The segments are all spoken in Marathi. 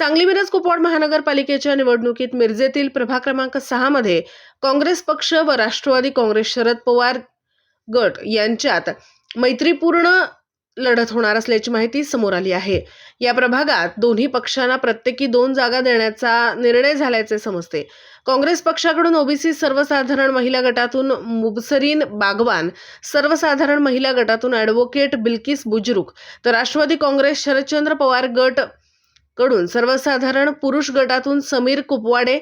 सांगली मिरज कुपवाड महानगरपालिकेच्या निवडणुकीत मिरजेतील प्रभाग क्रमांक सहा मध्ये काँग्रेस पक्ष व राष्ट्रवादी काँग्रेस शरद पवार गट यांच्यात मैत्रीपूर्ण लढत होणार असल्याची माहिती समोर आली आहे. या प्रभागात दोन्ही पक्षांना प्रत्येकी दोन जागा देण्याचा निर्णय झाल्याचे समजते. काँग्रेस पक्षाकडून ओबीसी सर्वसाधारण महिला गटातून मुबसरीन बागवान सर्वसाधारण महिला गटातून ॲडव्होकेट बिल्किस बुजरुक तर राष्ट्रवादी काँग्रेस शरदचंद्र पवार गट कडून सर्वसाधारण पुरुष गटातून समीर कुपवाडे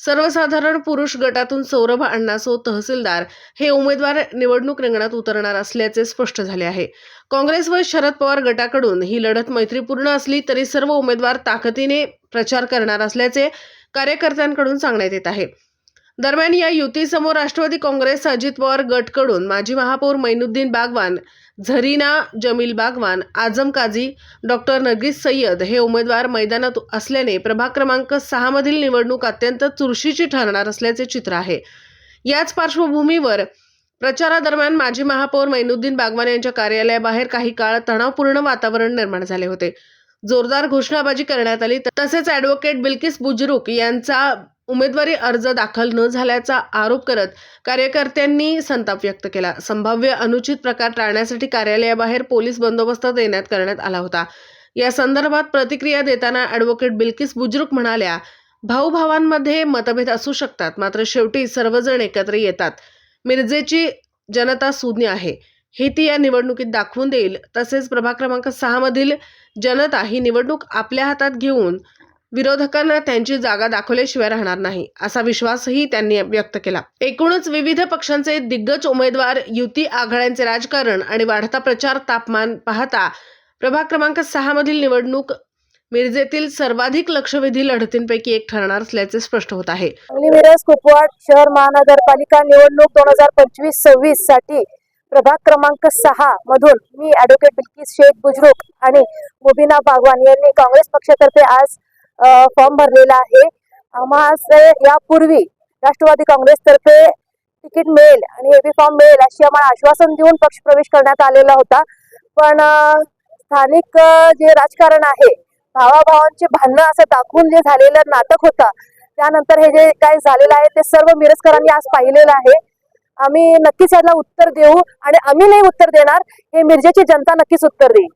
सर्वसाधारण पुरुष गटातून सौरभ अण्णासो तहसीलदार हे उमेदवार निवडणूक रिंगणात उतरणार असल्याचे स्पष्ट झाले आहे. काँग्रेस व शरद पवार गटाकडून ही लढत मैत्रीपूर्ण असली तरी सर्व उमेदवार ताकदीने प्रचार करणार असल्याचे कार्यकर्त्यांकडून सांगण्यात येत आहे. दरम्यान या युतीसमोर राष्ट्रवादी काँग्रेस अजित पवार गटकडून माजी महापौर मैनुद्दीन बागवान झरीना जमील बागवान आजम काझी डॉक्टर नगीस सय्यद हे उमेदवार मैदानात असल्याने प्रभाग क्रमांक सहामधील निवडणूक अत्यंत चुरशीची ठरणार असल्याचे चित्र आहे. याच पार्श्वभूमीवर प्रचारादरम्यान माजी महापौर मैनुद्दीन बागवान यांच्या कार्यालयाबाहेर काही काळ तणावपूर्ण वातावरण निर्माण झाले होते. जोरदार घोषणाबाजी करण्यात आली. तसेच ॲडव्होकेट बिल्किस बुजरुक यांचा उमेदवारी अर्ज दाखल न झाल्याचा आरोप करत कार्यकर्त्यांनी संताप व्यक्त केला. संभाव्य अनुचित प्रकार टाळण्यासाठी कार्यालयाबाहेर पोलीस बंदोबस्त देण्यात करण्यात आला होता. या संदर्भात प्रतिक्रिया देताना ॲडव्होकेट बिल्किस बुजरुक म्हणाल्या भाऊभावांमध्ये मतभेद असू शकतात मात्र शेवटी सर्वजण एकत्र येतात. मिरजेची जनता सुज्ञ आहे. हे ती या निवडणुकीत दाखवून देईल. तसेच प्रभाग क्रमांक सहा मधील जनता ही निवडणूक आपल्या हातात घेऊन विरोधकांना त्यांची जागा दाखवल्याशिवाय राहणार नाही असा विश्वासही त्यांनी व्यक्त केला. एकूणच विविध पक्षांचे दिग्गज उमेदवार युती आघाड्यांचे राजकारण आणि वाढता प्रचार तापमान पाहता प्रभाग क्रमांक सहा मधील निवडणूक मिरजेतील सर्वाधिक लक्षवेधी लढतींपैकी एक ठरणार असल्याचे स्पष्ट होत आहे. मिरज कुपवाड शहर महानगरपालिका निवडणूक दोन हजार पंचवीस सव्वीससाठी प्रभाग क्रमांक सहा मधून मी ऍडव्होकेट बिल्किस शेख बुजरुक आणि मुबिना बागवान यांनी काँग्रेस पक्षातर्फे आज फॉर्म भरलेला आहे. आम्हाला यापूर्वी राष्ट्रवादी काँग्रेसतर्फे तिकीट मिळेल आणि एबी फॉर्म मिळेल अशी आम्हाला आश्वासन देऊन पक्ष प्रवेश करण्यात आलेला होता. पण स्थानिक जे राजकारण आहे भावाभावांचे भांडणं असं दाखवून जे झालेलं नाटक होतं त्यानंतर हे जे काय झालेलं आहे ते सर्व मिरजकरांनी आज पाहिलेलं आहे. आम्ही नक्कीच याला उत्तर देऊ आणि आम्ही नाही उत्तर देणार हे मिरजेची जनता नक्कीच उत्तर देईल.